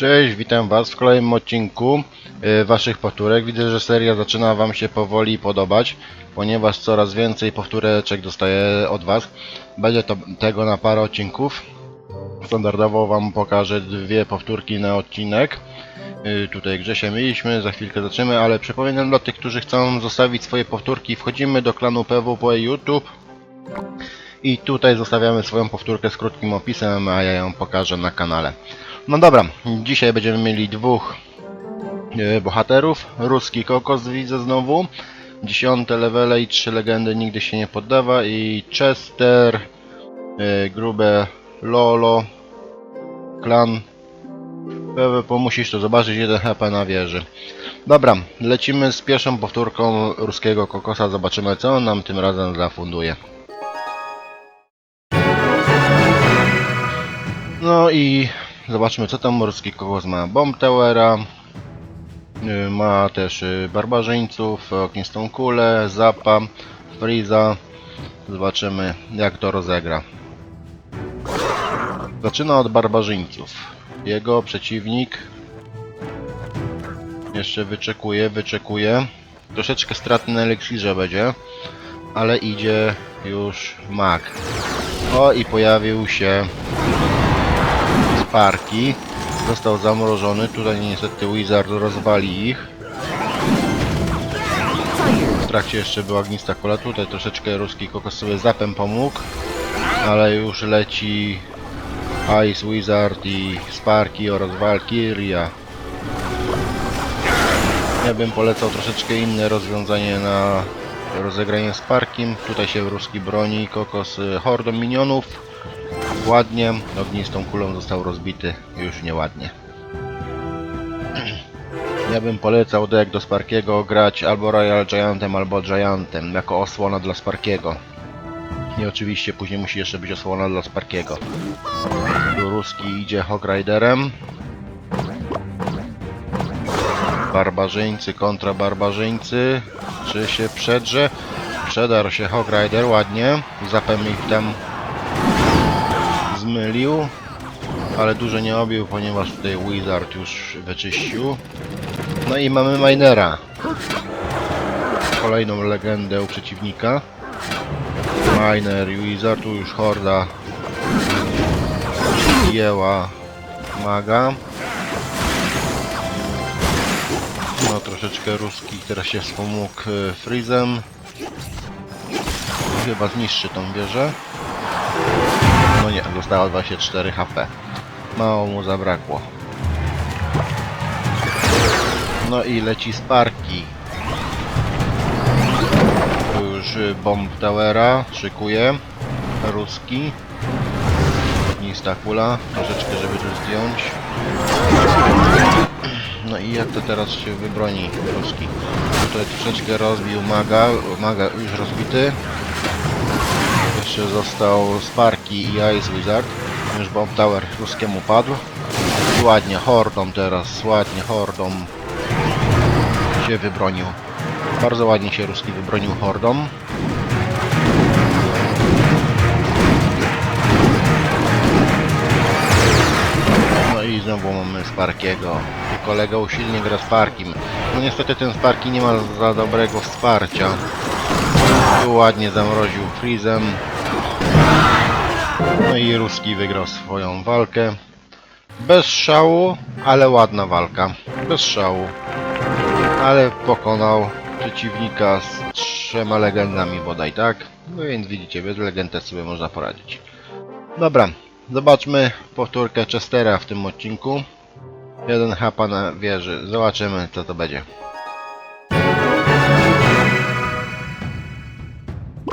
Cześć, witam Was w kolejnym odcinku y, Waszych powtórek. Widzę, że seria zaczyna Wam się powoli podobać, ponieważ coraz więcej powtóreczek dostaję od Was. Będzie to tego na parę odcinków. Standardowo Wam pokażę dwie powtórki na odcinek. Y, Tutaj Grzesia mieliśmy, za chwilkę zaczniemy, ale przypominam dla tych, którzy chcą zostawić swoje powtórki, wchodzimy do klanu PWP YouTube. I tutaj zostawiamy swoją powtórkę z krótkim opisem, a ja ją pokażę na kanale. No dobra, dzisiaj będziemy mieli dwóch e, bohaterów. Ruski kokos widzę znowu. Dziesiąte levele i trzy legendy nigdy się nie poddawa. I Chester, e, grube Lolo, klan. PWP musisz to zobaczyć, jeden HP na wieży. Dobra, lecimy z pierwszą powtórką ruskiego kokosa. Zobaczymy co on nam tym razem zafunduje. No i zobaczmy co tam morski kokos ma. Bomb Towera, y, ma też y, barbarzyńców, ognistą kulę, zapa, freeza. Zobaczymy jak to rozegra. Zaczyna od barbarzyńców. Jego przeciwnik jeszcze wyczekuje, wyczekuje. Troszeczkę straty na eliksirze będzie, ale idzie już mag. O i pojawił się Sparki. Został zamrożony. Tutaj niestety Wizard rozwali ich. W trakcie jeszcze była ognista kola. Tutaj troszeczkę ruski kokos sobie zapem pomógł. Ale już leci Ice Wizard i Sparki oraz Valkyria. Ja bym polecał troszeczkę inne rozwiązanie na rozegranie Sparkiem. Tutaj się ruski broni. Kokos y, hordą minionów. Ładnie, ognistą kulą został rozbity już nieładnie. Ja bym polecał deck do Sparkiego grać albo Royal Giantem, albo Giantem jako osłona dla Sparkiego. I oczywiście później musi jeszcze być osłona dla Sparkiego. Ruski idzie Hog Riderem. Barbarzyńcy kontra barbarzyńcy. Czy się przedrze? Przedarł się Hog Rider ładnie. Zapem ich tam zmylił, ale dużo nie obił, ponieważ tutaj Wizard już wyczyścił. No i mamy Minera. Kolejną legendę u przeciwnika. Miner i Wizard, tu już horda jęła maga. No troszeczkę ruski teraz się wspomógł e, Freezem. Chyba zniszczy tą wieżę. No nie, zostało 24 HP. Mało mu zabrakło. No i leci Sparki. Tu już Bomb Towera szykuje. Ruski. Ognista kula. Troszeczkę, żeby tu zdjąć. No i jak to teraz się wybroni Ruski? Tutaj troszeczkę rozbił Maga. Maga już rozbity. Jeszcze został Sparky i Ice Wizard. Już Bomb Tower ruskiemu padł. Ładnie, hordą teraz, ładnie, hordą się wybronił. Bardzo ładnie się ruski wybronił hordą. No i znowu mamy Sparkiego. Kolega usilnie gra Sparkim. No niestety ten Sparki nie ma za dobrego wsparcia. Tu ładnie zamroził Freezem. No i Ruski wygrał swoją walkę. Bez szału, ale ładna walka. Bez szału. Ale pokonał przeciwnika z trzema legendami bodaj, tak? No więc widzicie, bez legend też sobie można poradzić. Dobra, zobaczmy powtórkę Chestera w tym odcinku. Jeden hapa na wieży. Zobaczymy co to będzie.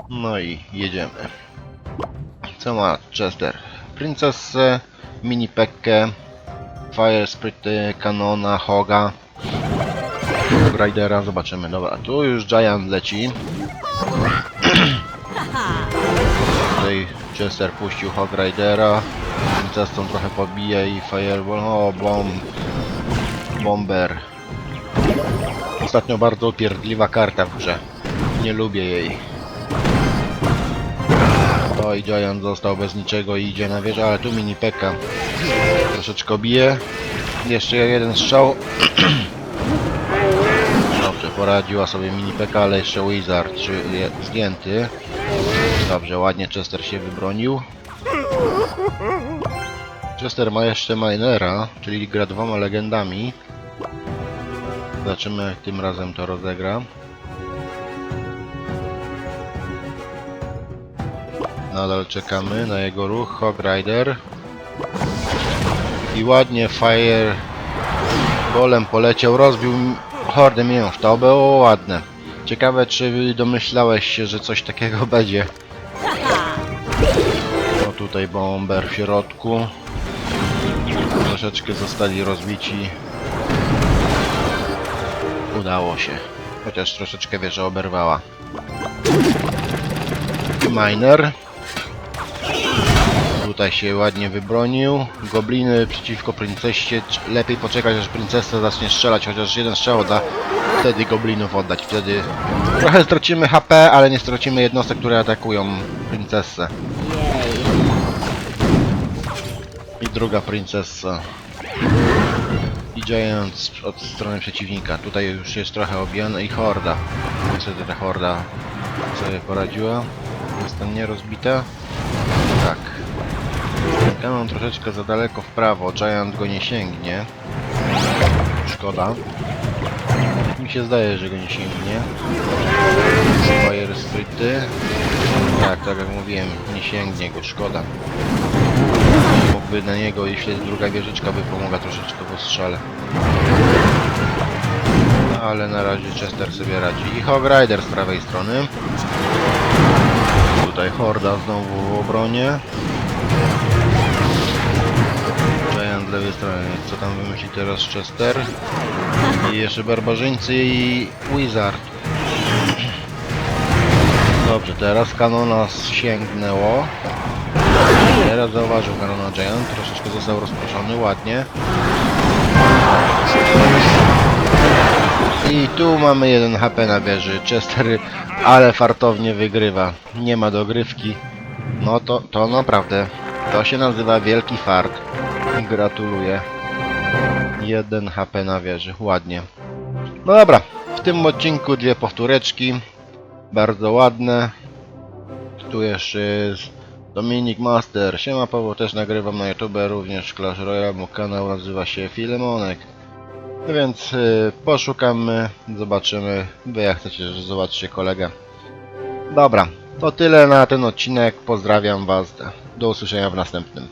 No i jedziemy. Co ma Chester? Princessę, mini Pekkę, Fire Sprite, Kanona, Hoga, Ridera, zobaczymy. Dobra, tu już Giant leci. Tutaj Chester puścił Hog Ridera. Princessą trochę pobija i Fireball. O, bomb. Bomber. Ostatnio bardzo upierdliwa karta w grze. Nie lubię jej. O i Giant został bez niczego i idzie na wieżę, ale tu mini Pekka troszeczkę bije. Jeszcze jeden strzał. Dobrze, poradziła sobie mini PK, ale jeszcze Wizard zdjęty. Dobrze, ładnie Chester się wybronił. Chester ma jeszcze Minera, czyli gra dwoma legendami. Zobaczymy jak tym razem to rozegra. Nadal czekamy na jego ruch. Hog Rider. I ładnie Fire Golem poleciał, rozbił hordę mięż. To było ładne. Ciekawe czy domyślałeś się, że coś takiego będzie. O tutaj bomber w środku. Troszeczkę zostali rozbici. Udało się. Chociaż troszeczkę wieża oberwała. Miner. Tutaj się ładnie wybronił. Gobliny przeciwko princesie. Lepiej poczekać aż princesa zacznie strzelać, chociaż jeden strzał da. Wtedy goblinów oddać. Wtedy trochę stracimy HP, ale nie stracimy jednostek, które atakują princesę. I druga princesa. I Giant od strony przeciwnika. Tutaj już jest trochę obijane i horda. Niestety ta horda sobie poradziła. Jest tam nierozbita. Kanon troszeczkę za daleko w prawo. Giant go nie sięgnie. Szkoda. Mi się zdaje, że go nie sięgnie. Fire Sprity. Tak, tak jak mówiłem, nie sięgnie go, szkoda. Mógłby na niego, jeśli druga wieżyczka by pomogła troszeczkę w ostrzale. Ale na razie Chester sobie radzi. I Hog Rider z prawej strony. Tutaj Horda znowu w obronie. Lewej. Co tam wymyśli teraz Chester? I jeszcze barbarzyńcy i Wizard. Dobrze, teraz kanona sięgnęło. Teraz zauważył kanona Giant, troszeczkę został rozproszony, ładnie. I tu mamy jeden HP na wieży. Chester, ale fartownie wygrywa. Nie ma dogrywki. No to, to naprawdę. To się nazywa wielki fart. Gratuluję. Jeden HP na wieży. Ładnie. No dobra. W tym odcinku dwie powtóreczki. Bardzo ładne. Tu jeszcze jest Dominik Master. Siema Paweł, też nagrywam na YouTube, również Clash Royale. Mój kanał nazywa się Filemonek. No więc y, poszukamy, zobaczymy. Wy jak chcecie, że zobaczycie kolegę. Dobra, to tyle na ten odcinek. Pozdrawiam Was. Do usłyszenia w następnym.